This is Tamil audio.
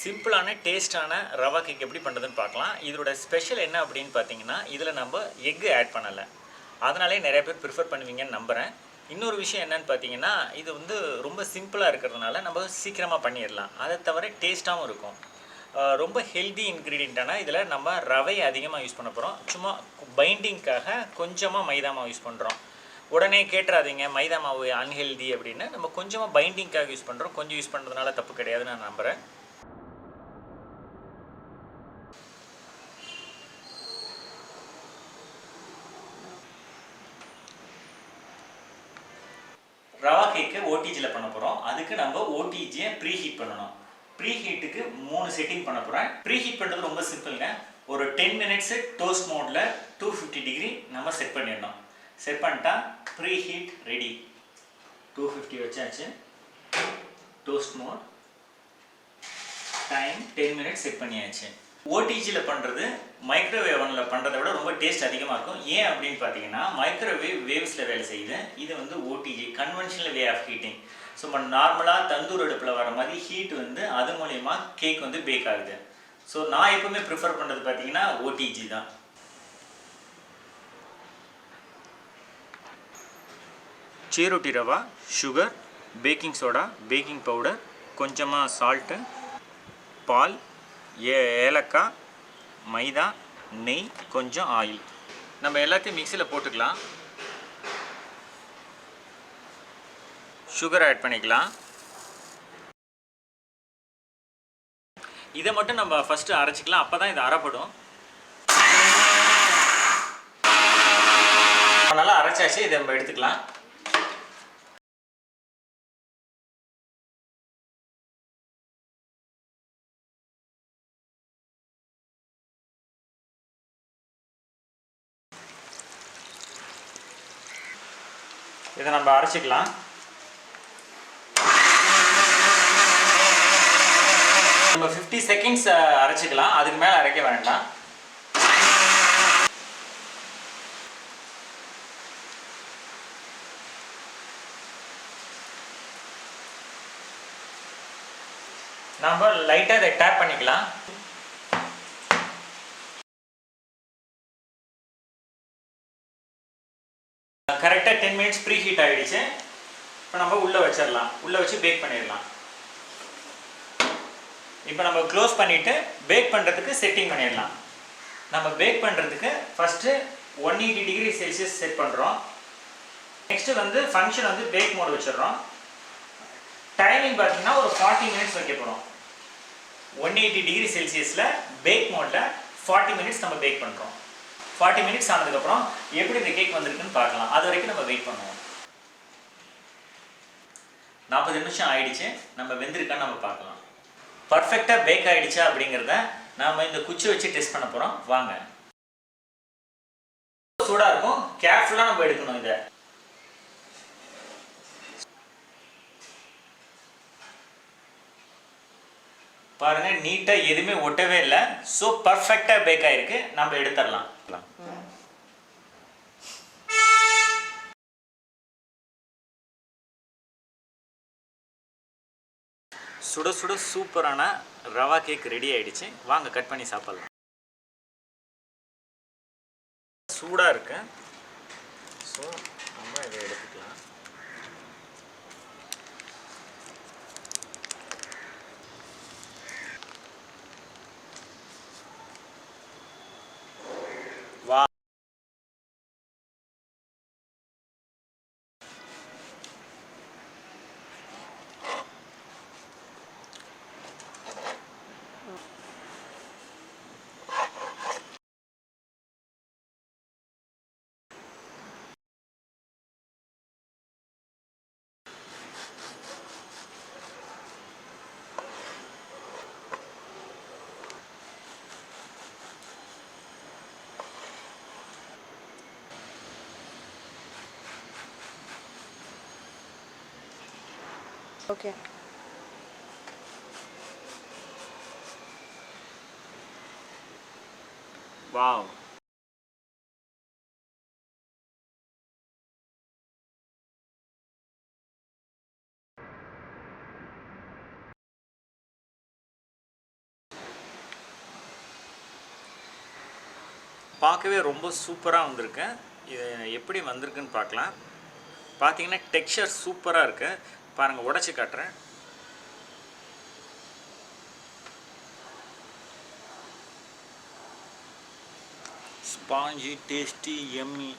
சிம்பிளான டேஸ்டான ரவா கேக் எப்படி பண்ணுறதுன்னு பார்க்கலாம். இதோட ஸ்பெஷல் என்ன அப்படின்னு பார்த்தீங்கன்னா இதில் நம்ம எக்கு ஆட் பண்ணலை. அதனாலே நிறைய பேர் ப்ரிஃபர் பண்ணுவீங்கன்னு நம்புகிறேன் இன்னொரு விஷயம் என்னன்னு பார்த்தீங்கன்னா இது வந்து ரொம்ப சிம்பிளாக இருக்கிறதுனால நம்ம சீக்கிரமாக பண்ணிடலாம். அதை தவிர டேஸ்ட்டாகவும் இருக்கும். ரொம்ப ஹெல்தி இன்க்ரீடியண்ட்டான இதில் நம்ம ரவை அதிகமாக யூஸ் பண்ண போகிறோம் சும்மா பைண்டிங்க்காக கொஞ்சமாக மைதா மாவு யூஸ் பண்ணுறோம் உடனே கேட்டுறாதீங்க மைதா மாவு அன்ஹெல்தி அப்படின்னு. நம்ம கொஞ்சமாக பைண்டிங்க்காக யூஸ் பண்ணுறோம் கொஞ்சம் யூஸ் பண்ணுறதுனால தப்பு கிடையாதுன்னு நான் நம்புகிறேன் ரவா கேக்கு ஓடிஜியில் பண்ண போகிறோம் அதுக்கு நம்ம ஓடிஜியை ப்ரீ ஹீட் பண்ணணும். ப்ரீ ஹீட்டுக்கு மூணு செட்டிங் பண்ண போகிறேன் ப்ரீ ஹீட் பண்ணுறது ரொம்ப சிம்பிளுங்க ஒரு டென் மினிட்ஸு டோஸ்ட் மோடில் டூ ஃபிஃப்டி டிகிரி நம்ம செட் பண்ணிடணும். செட் பண்ணிட்டா preheat ready two fifty வச்சாச்சு. Toast mode time ten minutes set பண்ணியாச்சு. ஓடிஜியில் பண்ணுறது மைக்ரோவேவ் ஒனில் பண்ணுறதை விட ரொம்ப டேஸ்ட் அதிகமாக இருக்கும். ஏன் அப்படின்னு பார்த்தீங்கன்னா மைக்ரோவேவ் வேவ்ஸில் வேலை செய்யுது. இது வந்து OTG conventional way of heating so நம்ம நார்மலாக தந்தூர் அடுப்பில் வர மாதிரி ஹீட் வந்து அது மூலயமா கேக் வந்து பேக் ஆகுது. ஸோ நான் எப்பவுமே ப்ரிஃபர் பண்ணுறது பார்த்தீங்கன்னா ஓடிஜி தான். சீரொட்டி rava sugar baking soda baking powder கொஞ்சமாக சால்ட்டு பால் ஏ ஏலக்காய் மைதா நெய் கொஞ்சம் ஆயில். நம்ம எல்லாத்தையும் மிக்சியில் போட்டுக்கலாம். சுகர் ஆட் பண்ணிக்கலாம். இதை மட்டும் நம்ம ஃபஸ்ட்டு அரைச்சிக்கலாம். அப்போ தான் இது அரைப்படும். நல்லா அரைச்சாச்சு. இதை நம்ம எடுத்துக்கலாம். இதை நம்ம அரைச்சிக்கலாம். நம்ம ஃபிஃப்டி செகண்ட்ஸ் அரைச்சிக்கலாம். அதுக்கு மேலே அரைக்க வேண்டாம். நம்ம லைட்டாக இதை டேப் பண்ணிக்கலாம். கரெக்டாக டென் மினிட்ஸ் ப்ரீ ஹீட் ஆகிடுச்சு இப்போ நம்ம உள்ளே வச்சிடலாம் உள்ளே வச்சு பேக் பண்ணிடலாம் இப்போ நம்ம க்ளோஸ் பண்ணிவிட்டு பேக் பண்ணுறதுக்கு செட்டிங் பண்ணிடலாம் நம்ம பேக் பண்ணுறதுக்கு first one eighty degree celsius set பண்ணுறோம் நெக்ஸ்ட்டு வந்து ஃபங்க்ஷன் வந்து பேக் மோட் வச்சிடுறோம் டைமிங் பார்த்தீங்கன்னா ஒரு ஃபார்ட்டி மினிட்ஸ் வைக்க போகிறோம் ஒன் எயிட்டி டிகிரி செல்சியஸில் பேக் மோடில் ஃபார்ட்டி மினிட்ஸ் நம்ம பேக் பண்ணுறோம் ஃபார்ட்டி மினிட்ஸ் ஆனதுக்கப்புறம் எப்படி இந்த கேக் வந்திருக்குன்னு பார்க்கலாம். அது வரைக்கும் நம்ம வெயிட் பண்ணுவோம். நாற்பது நிமிஷம் ஆயிடுச்சு. நம்ம வெந்திருக்கான்னு நம்ம பார்க்கலாம். பர்ஃபெக்டாக பேக் ஆகிடுச்சா அப்படிங்கிறத நாம் இந்த குச்சி வச்சு டெஸ்ட் பண்ண போகிறோம் வாங்க. சூடாக இருக்கும். கேர்ஃபுல்லாக நம்ம எடுக்கணும் இதை. பாருங்க நீட்டாக எதுவுமே ஒட்டவே இல்லை. ஸோ பர்ஃபெக்டாக பேக் ஆகிருக்கு நம்ம எடுத்துடலாம். சுட சுட சூப்பரான ரவா கேக் ரெடி ஆயிடுச்சு. வாங்க கட் பண்ணி சாப்பிடலாம். சூடாக இருக்கு. ஸோ நம்ம இதை எடுத்துக்கலாம். ஓகே வாவ் பார்க்கவே ரொம்ப சூப்பராக வந்திருக்கு இது எப்படி வந்திருக்குன்னு பார்க்கலாம். பார்த்தீங்கன்னா டெக்ஸ்சர் சூப்பராக இருக்குது பாருங்கள் உடச்சி காட்டுறேன். Spongy tasty yummy.